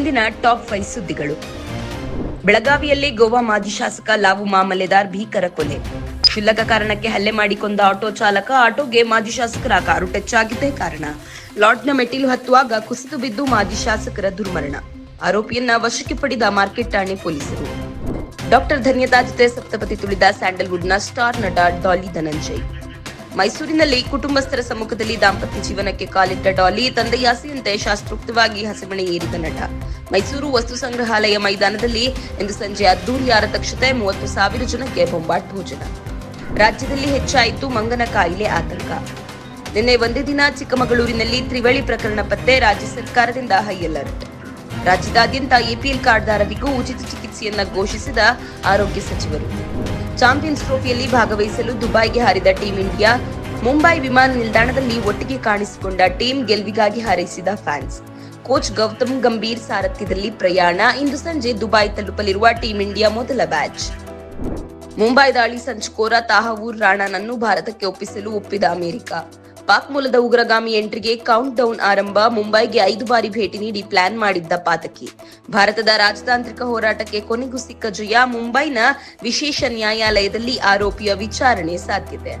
ಇವತ್ತಿನ top five ಸುದ್ದಿಗಳು. ಬೆಳಗಾವಿಯಲ್ಲಿ ಗೋವಾ ಮಾಜಿ ಶಾಸಕ ಲಾವು ಮಾಮಲೆದಾರ್ ಭೀಕರ ಕೊಲೆ. ಕ್ಷುಲ್ಲಕ ಕಾರಣಕ್ಕೆ ಹಲ್ಲೆ ಮಾಡಿಕೊಂಡ ಆಟೋ ಚಾಲಕ ಆಟೋಗೆ ಮಾಜಿ ಶಾಸಕರ ಕಾರು ಟಚ್ ಆಗಿದ್ದೇ ಕಾರಣ. ಲಾಡ್ನ ಮೆಟ್ಟಿಲು ಹತ್ತುವಾಗ ಕುಸಿದು ಬಿದ್ದು ಮಾಜಿ ಶಾಸಕರ ದುರ್ಮರಣ. ಆರೋಪಿಯನ್ನ ವಶಕ್ಕೆ ಪಡೆದ ಮಾರ್ಕೆಟ್ ಠಾಣೆ ಪೊಲೀಸರು. ಡಾಕ್ಟರ್ ಧನ್ಯತಾ ಜೊತೆ ಸಪ್ತಪತಿ ತುಳಿದ ಸ್ಯಾಂಡಲ್ವುಡ್ನ ಸ್ಟಾರ್ ನಟ ಡಾಲಿ ಧನಂಜಯ್. ಮೈಸೂರಿನಲ್ಲಿ ಕುಟುಂಬಸ್ಥರ ಸಮ್ಮುಖದಲ್ಲಿ ದಾಂಪತ್ಯ ಜೀವನಕ್ಕೆ ಕಾಲಿಟ್ಟ ಡಾಲಿ ತಂದೆಯ ಆಸೆಯಂತೆ ಶಾಸ್ತ್ರೋಕ್ತವಾಗಿ ಹಸೆಮಣೆ ಏರಿದ ನಟ. ಮೈಸೂರು ವಸ್ತು ಸಂಗ್ರಹಾಲಯ ಮೈದಾನದಲ್ಲಿ ಇಂದು ಸಂಜೆ ಅದ್ದೂರಿ ಆರತಕ್ಷತೆ, ಮೂವತ್ತು ಸಾವಿರ ಜನಕ್ಕೆ ಬೊಂಬಾಟ್ ಭೋಜನ. ರಾಜ್ಯದಲ್ಲಿ ಹೆಚ್ಚಾಯಿತು ಮಂಗನ ಕಾಯಿಲೆ ಆತಂಕ. ನಿನ್ನೆ ಒಂದೇ ದಿನ ಚಿಕ್ಕಮಗಳೂರಿನಲ್ಲಿ ತ್ರಿವಳಿ ಪ್ರಕರಣ ಪತ್ತೆ, ರಾಜ್ಯ ಸರ್ಕಾರದಿಂದ ಹೈ ಅಲರ್ಟ್. ರಾಜ್ಯದಾದ್ಯಂತ ಎಪಿಎಲ್ ಕಾರ್ಡ್ದಾರರಿಗೂ ಉಚಿತ ಚಿಕಿತ್ಸೆಯನ್ನ ಘೋಷಿಸಿದ ಆರೋಗ್ಯ ಸಚಿವರು. ಚಾಂಪಿಯನ್ಸ್ ಟ್ರೋಫಿಯಲ್ಲಿ ಭಾಗವಹಿಸಲು ದುಬೈಗೆ ಹಾರಿದ ಟೀಂ ಇಂಡಿಯಾ, ಮುಂಬೈ ವಿಮಾನ ನಿಲ್ದಾಣದಲ್ಲಿ ಒಟ್ಟಿಗೆ ಕಾಣಿಸಿಕೊಂಡ ಟೀಂ ಗೆಲುವಿಗಾಗಿ ಹಾರೈಸಿದ ಫ್ಯಾನ್ಸ್. ಕೋಚ್ ಗೌತಮ್ ಗಂಭೀರ್ ಸಾರಥ್ಯದಲ್ಲಿ ಪ್ರಯಾಣ, ಇಂದು ಸಂಜೆ ದುಬೈ ತಲುಪಲಿರುವ ಟೀಂ ಇಂಡಿಯಾ ಮೊದಲ ಬ್ಯಾಚ್. ಮುಂಬೈ ದಾಳಿ ಸಂಚುಕೋರ ತಾಹವೂರ್ ರಾಣಾನನ್ನು ಭಾರತಕ್ಕೆ ಒಪ್ಪಿಸಲು ಒಪ್ಪಿದ ಅಮೆರಿಕ. ಪಾಕ್ ಮೂಲದ ಉಗ್ರಗಾಮಿ ಎಂಟ್ರಿಗೆ ಕೌಂಟ್ ಡೌನ್ ಆರಂಭ. ಮುಂಬೈಗೆ ಐದು ಬಾರಿ ಭೇಟಿ ನೀಡಿ ಪ್ಲಾನ್ ಮಾಡಿದ್ದ ಪಾತಕಿ. ಭಾರತದ ರಾಜತಾಂತ್ರಿಕ ಹೋರಾಟಕ್ಕೆ ಕೊನೆಗೂ ಸಿಕ್ಕ ಜಯ ಮುಂಬೈನ ವಿಶೇಷ ನ್ಯಾಯಾಲಯದಲ್ಲಿ ಆರೋಪಿಯ ವಿಚಾರಣೆ ಸಾಧ್ಯತೆ.